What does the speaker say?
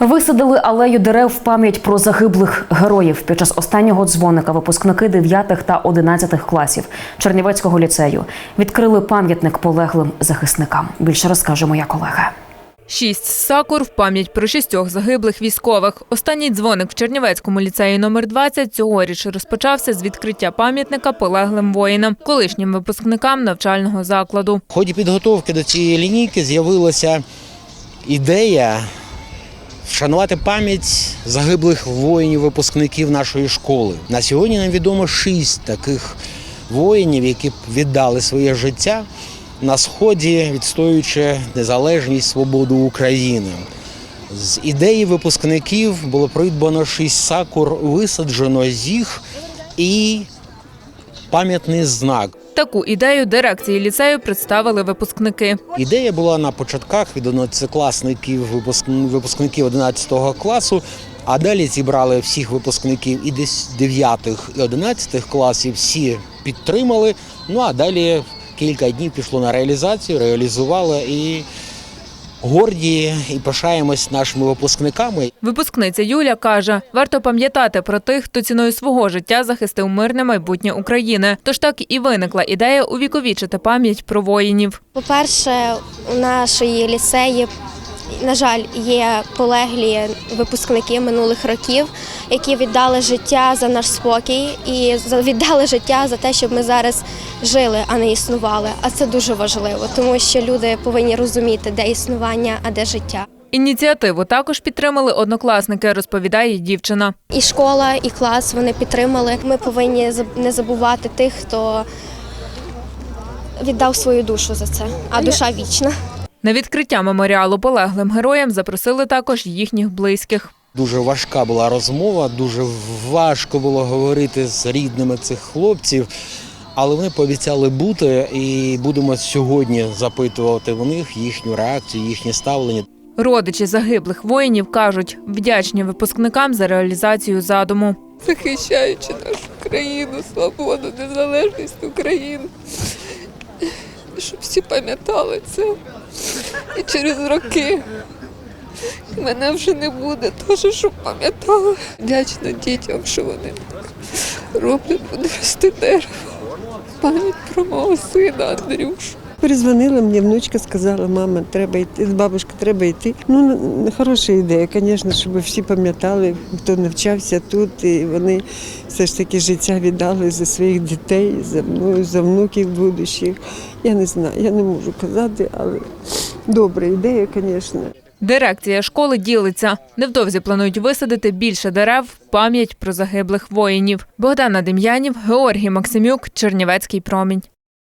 Висадили алею дерев в пам'ять про загиблих героїв під час останнього дзвоника. Випускники 9 та 11 класів Чернівецького ліцею відкрили пам'ятник полеглим захисникам. Більше розкаже моя колега. Шість сакур в пам'ять про шістьох загиблих військових. Останній дзвоник в Чернівецькому ліцеї номер 20 цьогоріч розпочався з відкриття пам'ятника полеглим воїнам, колишнім випускникам навчального закладу. В ході підготовки до цієї лінійки з'явилася ідея вшанувати пам'ять загиблих воїнів-випускників нашої школи. На сьогодні нам відомо шість таких воїнів, які віддали своє життя на сході, відстоюючи незалежність свободу України. З ідеї випускників було придбано шість сакур, висаджено їх і пам'ятний знак. Таку ідею дирекції ліцею представили випускники. Ідея була на початках від 11-класників, випуск- випускників 11 класу, а далі зібрали всіх випускників і десь 9 і 11 класів, всі підтримали. Ну а далі кілька днів пішло на реалізацію, реалізували і горді і пишаємось нашими випускниками. Випускниця Юля каже, варто пам'ятати про тих, хто ціною свого життя захистив мирне майбутнє України. Тож так і виникла ідея увіковічити пам'ять про воїнів. По-перше, у нашої ліцеї, на жаль, є полеглі випускники минулих років, які віддали життя за наш спокій і віддали життя за те, щоб ми зараз жили, а не існували. А це дуже важливо, тому що люди повинні розуміти, де існування, а де життя. Ініціативу також підтримали однокласники, розповідає дівчина. І школа, і клас вони підтримали. Ми повинні не забувати тих, хто віддав свою душу за це, а душа вічна. На відкриття меморіалу полеглим героям запросили також їхніх близьких. Дуже важка була розмова, дуже важко було говорити з рідними цих хлопців. Але вони пообіцяли бути, і будемо сьогодні запитувати у них їхню реакцію, їхнє ставлення. Родичі загиблих воїнів кажуть, вдячні випускникам за реалізацію задуму. захищаючи нашу країну, свободу, незалежність України. Щоб всі пам'ятали це. І через роки мене вже не буде, теж щоб пам'ятали. Вдячна дітям, що вони роблять, буде рости дерево. Пам'ять про мого сина Андрюшу. Перезвонила мені, внучка сказала, мама, треба йти, бабушка, треба йти. Ну, хороша ідея, звісно, щоб всі пам'ятали, хто навчався тут, і вони все ж таки життя віддали за своїх дітей, за мною, за внуків будущих. Я не знаю, я не можу казати, але добра ідея, звісно. Дирекція школи ділиться. Невдовзі планують висадити більше дерев в пам'ять про загиблих воїнів. Богдана Дем'янів, Георгій Максимюк, Чернівецький промінь.